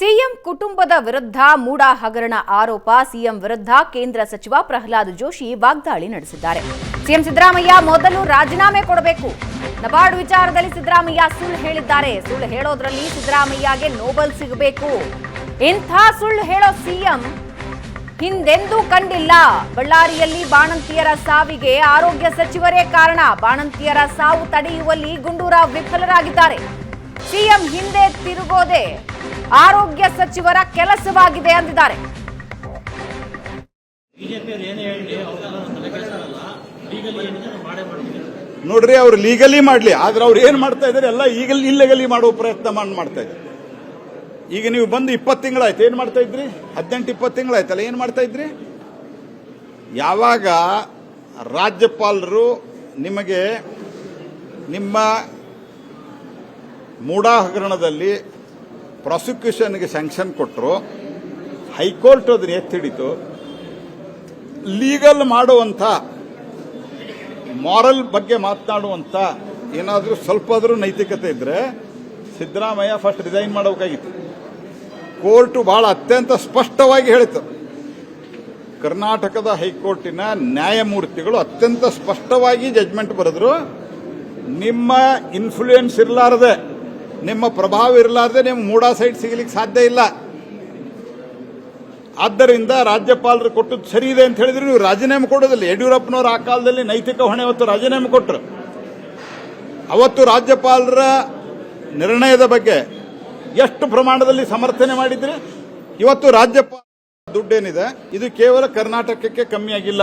CM ಕುಟುಂಬದ ವಿರುದ್ಧ ಮೂಡ ಹಗರಣ ಆರೋಪ ಸಿಎಂ ವಿರುದ್ಧ ಕೇಂದ್ರ ಸಚಿವ ಪ್ರಹ್ಲಾದ್ ಜೋಶಿ ವಾಗ್ದಾಳಿ ನಡೆಸಿದ್ದಾರೆ. ಸಿಎಂ ಸಿದ್ದರಾಮಯ್ಯ ಮೊದಲು ರಾಜೀನಾಮೆ ಕೊಡಬೇಕು. ನಬಾರ್ಡ್ ವಿಚಾರದಲ್ಲಿ ಸಿದ್ದರಾಮಯ್ಯ ಸುಳ್ಳು ಹೇಳಿದ್ದಾರೆ. ಸುಳ್ಳು ಹೇಳೋದ್ರಲ್ಲಿ ಸಿದ್ದರಾಮಯ್ಯಗೆ ನೋಬಲ್ ಸಿಗಬೇಕು. ಇಂಥ ಸುಳ್ಳು ಹೇಳೋ ಸಿಎಂ ಹಿಂದೆಂದೂ ಕಂಡಿಲ್ಲ. ಬಳ್ಳಾರಿಯಲ್ಲಿ ಬಾಣಂತಿಯರ ಸಾವಿಗೆ ಆರೋಗ್ಯ ಸಚಿವರೇ ಕಾರಣ. ಬಾಣಂತಿಯರ ಸಾವು ತಡೆಯುವಲ್ಲಿ ಗುಂಡೂರಾವ್ ವಿಫಲರಾಗಿದ್ದಾರೆ. ಸಿಎಂ ಹಿಂದೆ ತಿರುಗೋದೆ ಆರೋಗ್ಯ ಸಚಿವರ ಕೆಲಸವಾಗಿದೆ ಅಂದಿದ್ದಾರೆ. ನೋಡ್ರಿ ಅವ್ರು ಲೀಗಲಿ ಮಾಡಲಿ ಆದ್ರೆ ಅವ್ರು ಏನು ಮಾಡ್ತಾ ಇದ್ದಾರೆ ಎಲ್ಲ ಈಗ ಇಲ್ಲೆಗಲಿ ಮಾಡುವ ಪ್ರಯತ್ನ ಮಾಡಿ ಮಾಡ್ತಾ ಇದ್ದಾರೆ. ಈಗ ನೀವು ಬಂದು ಇಪ್ಪತ್ತು ತಿಂಗಳಾಯ್ತು ಏನು ಮಾಡ್ತಾ ಇದ್ರಿ? ಹದಿನೆಂಟು ಇಪ್ಪತ್ತು ತಿಂಗಳಾಯ್ತಲ್ಲ ಏನು ಮಾಡ್ತಾ ಇದ್ರಿ? ಯಾವಾಗ ರಾಜ್ಯಪಾಲರು ನಿಮಗೆ ನಿಮ್ಮ ಮೂಡಾ ಹಗರಣದಲ್ಲಿ ಪ್ರಾಸಿಕ್ಯೂಷನ್ಗೆ ಸ್ಯಾಂಕ್ಷನ್ ಕೊಟ್ಟರು ಹೈಕೋರ್ಟ್ ಅದನ್ನ ಎತ್ತಿಡಿತು. ಲೀಗಲ್ ಮಾಡುವಂಥ ಮಾರಲ್ ಬಗ್ಗೆ ಮಾತನಾಡುವಂಥ ಏನಾದರೂ ಸ್ವಲ್ಪ ಆದರೂ ನೈತಿಕತೆ ಇದ್ರೆ ಸಿದ್ದರಾಮಯ್ಯ ಫಸ್ಟ್ ರಿಸೈನ್ ಮಾಡಬೇಕಾಗಿತ್ತು. ಕೋರ್ಟ್ ಬಹಳ ಅತ್ಯಂತ ಸ್ಪಷ್ಟವಾಗಿ ಹೇಳಿತು ಕರ್ನಾಟಕದ ಹೈಕೋರ್ಟಿನ ನ್ಯಾಯಮೂರ್ತಿಗಳು ಅತ್ಯಂತ ಸ್ಪಷ್ಟವಾಗಿ ಜಜ್ಮೆಂಟ್ ಬರೆದ್ರು, ನಿಮ್ಮ ಇನ್ಫ್ಲೂಯೆನ್ಸ್ ಇರಲಾರದೆ. ನಿಮ್ಮ ಪ್ರಭಾವ ಇರಲಾರ್ದೆ ನಿಮ್ಮ ಮೂಡಾ ಸೈಡ್ ಸಿಗಲಿಕ್ಕೆ ಸಾಧ್ಯ ಇಲ್ಲ. ಆದ್ದರಿಂದ ರಾಜ್ಯಪಾಲರು ಕೊಟ್ಟದ್ದು ಸರಿ ಇದೆ ಅಂತ ಹೇಳಿದ್ರೆ, ನೀವು ರಾಜೀನಾಮೆ ಕೊಡೋದಿಲ್ಲ. ಯಡಿಯೂರಪ್ಪನವರು ಆ ಕಾಲದಲ್ಲಿ ನೈತಿಕ ಹೊಣೆ ಹೊತ್ತು ರಾಜೀನಾಮೆ ಕೊಟ್ಟರು ಅವತ್ತು ರಾಜ್ಯಪಾಲರ ನಿರ್ಣಯದ ಬಗ್ಗೆ ಎಷ್ಟು ಪ್ರಮಾಣದಲ್ಲಿ ಸಮರ್ಥನೆ ಮಾಡಿದ್ರಿ, ಇವತ್ತು ರಾಜ್ಯಪಾಲ ದುಡ್ಡೇನಿದೆ, ಇದು ಕೇವಲ ಕರ್ನಾಟಕಕ್ಕೆ ಕಮ್ಮಿ ಆಗಿಲ್ಲ.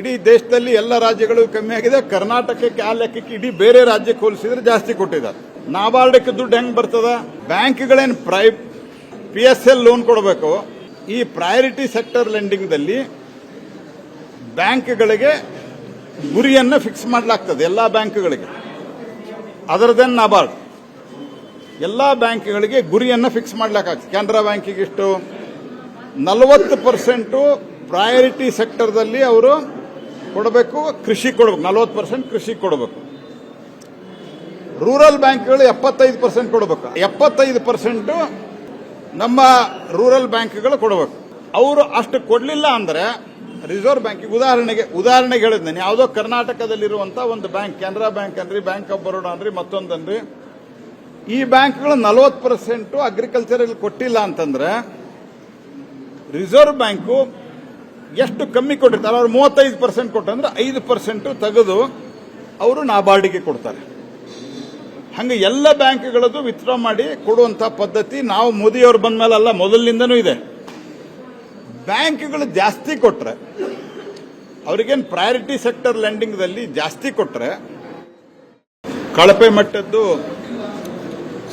ಇಡೀ ದೇಶದಲ್ಲಿ ಎಲ್ಲ ರಾಜ್ಯಗಳು ಕಮ್ಮಿ ಆಗಿದೆ. ಕರ್ನಾಟಕಕ್ಕೆ ಆ ಲೆಕ್ಕಕ್ಕೆ ಇಡೀ ಬೇರೆ ರಾಜ್ಯಕ್ಕೆ ಹೋಲಿಸಿದ್ರೆ ಜಾಸ್ತಿ ಕೊಟ್ಟಿದ್ದಾರೆ. ನಾಬಾರ್ಡಕ್ಕೆ ದುಡ್ಡು ಹೆಂಗ್ ಬರ್ತದ? ಬ್ಯಾಂಕ್ಗಳೇನು ಪ್ರೈ ಪಿ ಎಸ್ ಎಲ್ ಲೋನ್ ಕೊಡಬೇಕು. ಈ ಪ್ರಯಾರಿಟಿ ಸೆಕ್ಟರ್ ಲೆಂಡಿಂಗ್ದಲ್ಲಿ ಬ್ಯಾಂಕ್ಗಳಿಗೆ ಗುರಿಯನ್ನು ಫಿಕ್ಸ್ ಮಾಡಲಾಗ್ತದೆ, ಎಲ್ಲ ಬ್ಯಾಂಕ್ಗಳಿಗೆ. ಅದರದೇನು ನಾಬಾರ್ಡ್? ಎಲ್ಲ ಬ್ಯಾಂಕ್ಗಳಿಗೆ ಗುರಿಯನ್ನು ಫಿಕ್ಸ್ ಮಾಡ್ಲಿಕ್ಕಾಗ್ತದೆ ಕೆನರಾ ಬ್ಯಾಂಕಿಗೆ ಇಷ್ಟು? ನಲವತ್ತು ಪರ್ಸೆಂಟು ಪ್ರಯಾರಿಟಿ ಸೆಕ್ಟರ್ದಲ್ಲಿ ಅವರು ಕೊಡಬೇಕು, ಕೃಷಿ ಕೊಡಬೇಕು. ನಲವತ್ತು ಪರ್ಸೆಂಟ್ ಕೃಷಿ ಕೊಡಬೇಕು. ರೂರಲ್ ಬ್ಯಾಂಕ್ಗಳು ಎಪ್ಪತ್ತೈದು ಪರ್ಸೆಂಟ್ ಕೊಡಬೇಕು. ಎಪ್ಪತ್ತೈದು ಪರ್ಸೆಂಟು ನಮ್ಮ ರೂರಲ್ ಬ್ಯಾಂಕ್ಗಳು ಕೊಡಬೇಕು. ಅವರು ಅಷ್ಟು ಕೊಡಲಿಲ್ಲ ಅಂದ್ರೆ ರಿಸರ್ವ್ ಬ್ಯಾಂಕಿಗೆ ಉದಾಹರಣೆಗೆ ಉದಾಹರಣೆಗೆ ಹೇಳಿದ್ನೇನೆ, ಯಾವುದೋ ಕರ್ನಾಟಕದಲ್ಲಿರುವಂಥ ಒಂದು ಬ್ಯಾಂಕ್, ಕೆನರಾ ಬ್ಯಾಂಕ್ ಅನ್ರಿ, ಬ್ಯಾಂಕ್ ಆಫ್ ಬರೋಡಾ ಅನ್ರಿ, ಮತ್ತೊಂದನ್ರಿ. ಈ ಬ್ಯಾಂಕ್ಗಳು ನಲವತ್ತು ಪರ್ಸೆಂಟು ಅಗ್ರಿಕಲ್ಚರಲ್ಲಿ ಕೊಟ್ಟಿಲ್ಲ ಅಂತಂದ್ರೆ ರಿಸರ್ವ್ ಬ್ಯಾಂಕು ಎಷ್ಟು ಕಮ್ಮಿ ಕೊಟ್ಟಿರ್ತಾರೆ, ಅವ್ರು ಮೂವತ್ತೈದು ಪರ್ಸೆಂಟ್ ಕೊಟ್ಟಂದ್ರೆ ಐದು ಪರ್ಸೆಂಟು ತೆಗೆದು ಅವರು ನಾಬಾರ್ಡಿಗೆ ಕೊಡ್ತಾರೆ. ಹಂಗೆ ಎಲ್ಲ ಬ್ಯಾಂಕ್ಗಳದ್ದು ವಿತ್ಡ್ರಾ ಮಾಡಿ ಕೊಡುವಂತ ಪದ್ಧತಿ ನಾವು ಮೋದಿಯವರು ಬಂದ ಮೇಲೆ ಅಲ್ಲ ಮೊದಲಿನಿಂದನೂ ಇದೆ. ಬ್ಯಾಂಕ್ಗಳು ಜಾಸ್ತಿ ಕೊಟ್ರೆ, ಅವ್ರಿಗೇನು ಪ್ರಯಾರಿಟಿ ಸೆಕ್ಟರ್ ಲೆಂಡಿಂಗ್ದಲ್ಲಿ ಜಾಸ್ತಿ ಕೊಟ್ರೆ, ಕಳಪೆ ಮಟ್ಟದ್ದು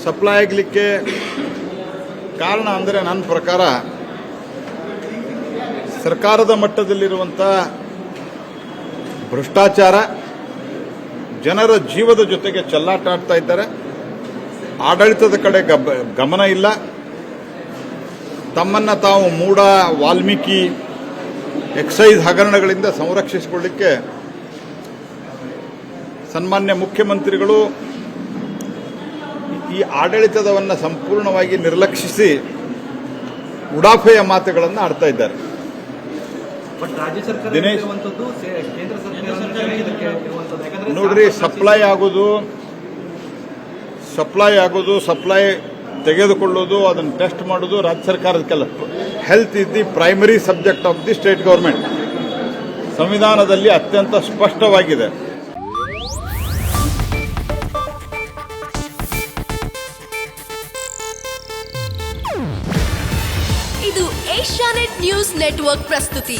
ಸಪ್ಲೈ ಆಗಲಿಕ್ಕೆ ಕಾರಣ ಅಂದರೆ ನನ್ನ ಪ್ರಕಾರ ಸರ್ಕಾರದ ಮಟ್ಟದಲ್ಲಿರುವಂಥ ಭ್ರಷ್ಟಾಚಾರ ಜನರ ಜೀವದ ಜೊತೆಗೆ ಚೆಲ್ಲಾಟ ಆಡ್ತಾ ಇದ್ದಾರೆ. ಆಡಳಿತದ ಕಡೆ ಗಮನ ಇಲ್ಲ. ತಮ್ಮನ್ನ ತಾವು ಮೂಢ ವಾಲ್ಮೀಕಿ ಎಕ್ಸೈಸ್ ಹಗರಣಗಳಿಂದ ಸಂರಕ್ಷಿಸಿಕೊಳ್ಳಿಕ್ಕೆ ಸನ್ಮಾನ್ಯ ಮುಖ್ಯಮಂತ್ರಿಗಳು ಈ ಆಡಳಿತದವನ್ನು ಸಂಪೂರ್ಣವಾಗಿ ನಿರ್ಲಕ್ಷಿಸಿ ಉಡಾಫೆಯ ಮಾತುಗಳನ್ನು ಆಡ್ತಾ ಇದ್ದಾರೆ. ಬಟ್ ರಾಜ್ಯ ಸರ್ಕಾರ ದಿನೇಶ್. ಕೇಂದ್ರ ಸರ್ಕಾರ ಇದಕ್ಕೆ ಇರುವಂತದ್ದು ಯಾಕಂದ್ರೆ ನೋಡ್ರಿ ಸಪ್ಲೈ ಆಗೋದು ಸಪ್ಲೈ ಆಗೋದು ಸಪ್ಲೈ ತೆಗೆದುಕೊಳ್ಳೋದು ಅದನ್ನು ಟೆಸ್ಟ್ ಮಾಡೋದು ರಾಜ್ಯ ಸರ್ಕಾರದ ಕೆಲಸ health is the primary subject of the state government ಸಂವಿಧಾನದಲ್ಲಿ ಅತ್ಯಂತ ಸ್ಪಷ್ಟವಾಗಿದೆ. ಇದು ಏಷ್ಯಾನೆಟ್ ನ್ಯೂಸ್ ನೆಟ್ವರ್ಕ್ ಪ್ರಸ್ತುತಿ.